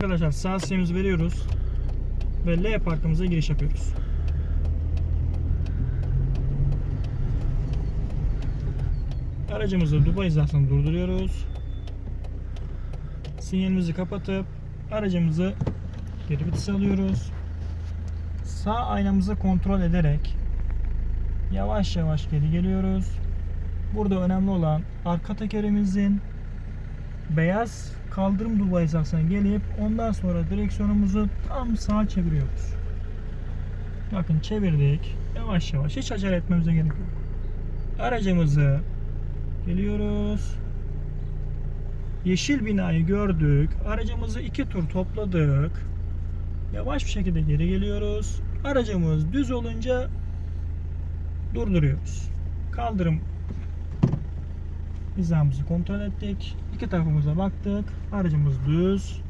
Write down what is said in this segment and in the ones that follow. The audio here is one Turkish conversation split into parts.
Arkadaşlar sağ sinyalimizi veriyoruz ve L parkımıza giriş yapıyoruz. Aracımızı Dubai hizasında durduruyoruz. Sinyalimizi kapatıp aracımızı geri vites alıyoruz. Sağ aynamızı kontrol ederek yavaş yavaş geri geliyoruz. Burada önemli olan arka tekerimizin beyaz kaldırım duba hizasına gelip ondan sonra direksiyonumuzu tam sağa çeviriyoruz. Bakın çevirdik. Yavaş yavaş hiç acele etmemize gerek yok. Aracımızı geliyoruz. Yeşil binayı gördük. Aracımızı iki tur topladık. Yavaş bir şekilde geri geliyoruz. Aracımız düz olunca durduruyoruz. Kaldırım hizamızı kontrol ettik. İki tarafımıza baktık. Aracımız düz.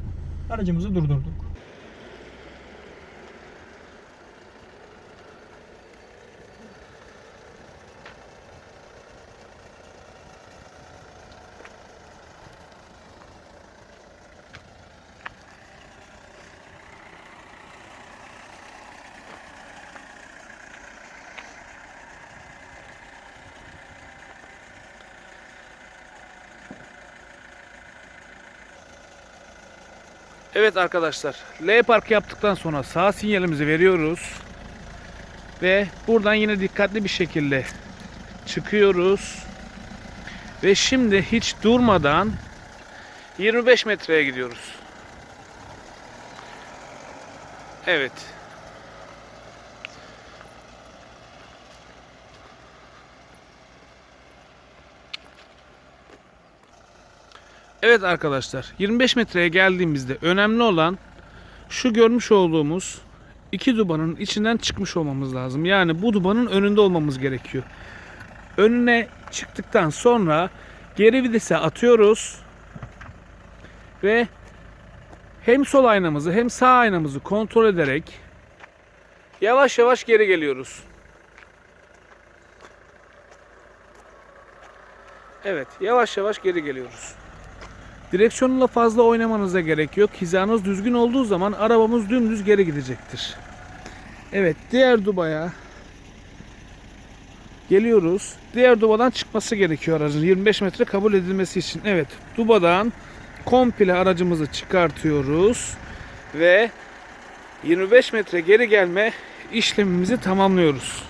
Aracımızı durdurduk. Evet arkadaşlar, L park yaptıktan sonra sağ sinyalimizi veriyoruz. Ve buradan yine dikkatli bir şekilde çıkıyoruz. Ve şimdi hiç durmadan 25 metreye gidiyoruz. Evet. Evet arkadaşlar 25 metreye geldiğimizde önemli olan şu görmüş olduğumuz iki dubanın içinden çıkmış olmamız lazım. Yani bu dubanın önünde olmamız gerekiyor. Önüne çıktıktan sonra geri vitese atıyoruz ve hem sol aynamızı hem sağ aynamızı kontrol ederek yavaş yavaş geri geliyoruz. Evet, yavaş yavaş geri geliyoruz. Direksiyonla fazla oynamanıza gerek yok. Hizanız düzgün olduğu zaman arabamız dümdüz geri gidecektir. Evet, diğer dubaya geliyoruz. Diğer dubadan çıkması gerekiyor aracın 25 metre kabul edilmesi için. Evet, dubadan komple aracımızı çıkartıyoruz ve 25 metre geri gelme işlemimizi tamamlıyoruz.